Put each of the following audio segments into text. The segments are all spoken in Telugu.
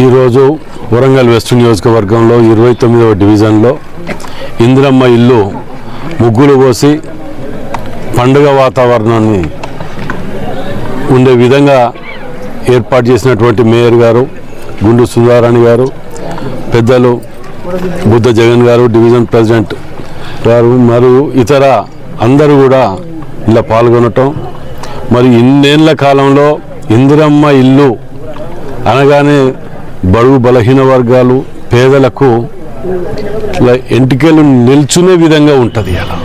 ఈరోజు వరంగల్ వెస్ట్ నియోజకవర్గంలో ఇరవై తొమ్మిదవ డివిజన్లో ఇందిరమ్మ ఇల్లు ముగ్గులు పోసి పండుగ వాతావరణాన్ని ఉండే విధంగా ఏర్పాటు చేసినటువంటి మేయర్ గారు గుండు సుందారాణి గారు పెద్దలు బుద్ధ జగన్ గారు డివిజన్ ప్రెసిడెంట్ గారు మరియు ఇతర అందరూ కూడా ఇలా పాల్గొనటం. మరి ఇన్నేళ్ళ కాలంలో ఇందిరమ్మ ఇల్లు అనగానే బడుగు బలహీన వర్గాలు పేదలకు ఇలా ఎంటికలు నిల్చునే విధంగా ఉంటుంది అలా.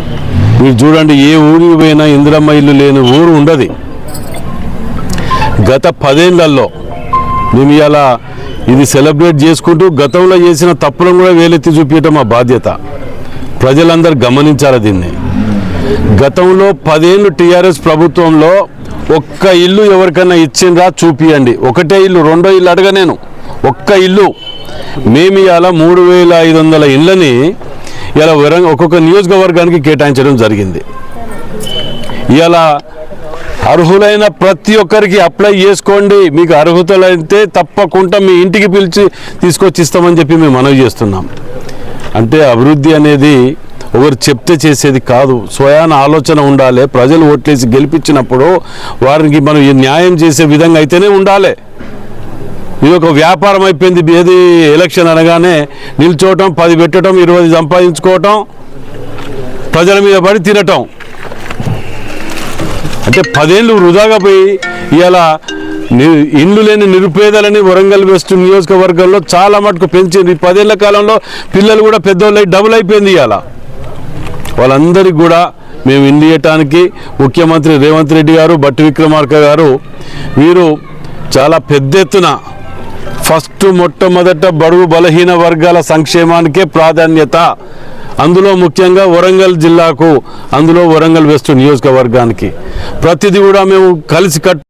మీరు చూడండి ఏ ఊరికి పోయినా ఇందిరమ్మ ఇల్లు లేని ఊరు ఉండదు. గత పదేళ్ళలో మేము ఇలా ఇది సెలబ్రేట్ చేసుకుంటూ గతంలో చేసిన తప్పులను కూడా వేలెత్తి చూపించడం మా బాధ్యత. ప్రజలందరూ గమనించాలి దీన్ని. గతంలో పదేళ్ళు టీఆర్ఎస్ ప్రభుత్వంలో ఒక్క ఇల్లు ఎవరికైనా ఇచ్చిండ్రా చూపియండి. ఒకటే ఇల్లు రెండో ఇల్లు అడగ నేను. ఒక్క ఇల్లు. మేము ఇవాళ మూడు వేల ఐదు వందల ఇళ్ళని ఇలా వరంగ ఒక్కొక్క నియోజకవర్గానికి కేటాయించడం జరిగింది. ఇలా అర్హులైన ప్రతి ఒక్కరికి అప్లై చేసుకోండి. మీకు అర్హతలైతే తప్పకుండా మీ ఇంటికి పిలిచి తీసుకొచ్చి ఇస్తామని చెప్పి మేము మనవి చేస్తున్నాం. అంటే అభివృద్ధి అనేది ఒకరు చెప్తే చేసేది కాదు. స్వయాన ఆలోచన ఉండాలి. ప్రజలు ఓట్లేసి గెలిపించినప్పుడు వారికి మనం ఈ న్యాయం చేసే విధంగా అయితేనే ఉండాలి. ఇది ఒక వ్యాపారం అయిపోయింది. ఏది ఎలక్షన్ అనగానే నిల్చోవటం పది పెట్టడం ఇరవై సంపాదించుకోవటం ప్రజల మీద పడి తినటం. అంటే పదేళ్ళు వృధాగా పోయి ఇలా ఇండ్లు లేని నిరుపేదలని వరంగల్ వెస్ట్ నియోజకవర్గంలో చాలా మటుకు పెంచింది. ఈ పదేళ్ళ కాలంలో పిల్లలు కూడా పెద్దోళ్ళు డబుల్ అయిపోయింది ఇవాళ. వాళ్ళందరికీ కూడా మేము ఇండ్లు ఇవ్వటానికి ముఖ్యమంత్రి రేవంత్ రెడ్డి గారు బట్టి విక్రమార్క గారు వీరు చాలా పెద్ద ఎత్తున ఫస్ట్ మొట్టమొదట బడుగు బలహీన వర్గాల సంక్షేమానికే ప్రాధాన్యత. అందులో ముఖ్యంగా వరంగల్ జిల్లాకు అందులో వరంగల్ వెస్ట్ నియోజకవర్గానికి. ప్రతిదీ కూడా మేము కలిసి కట్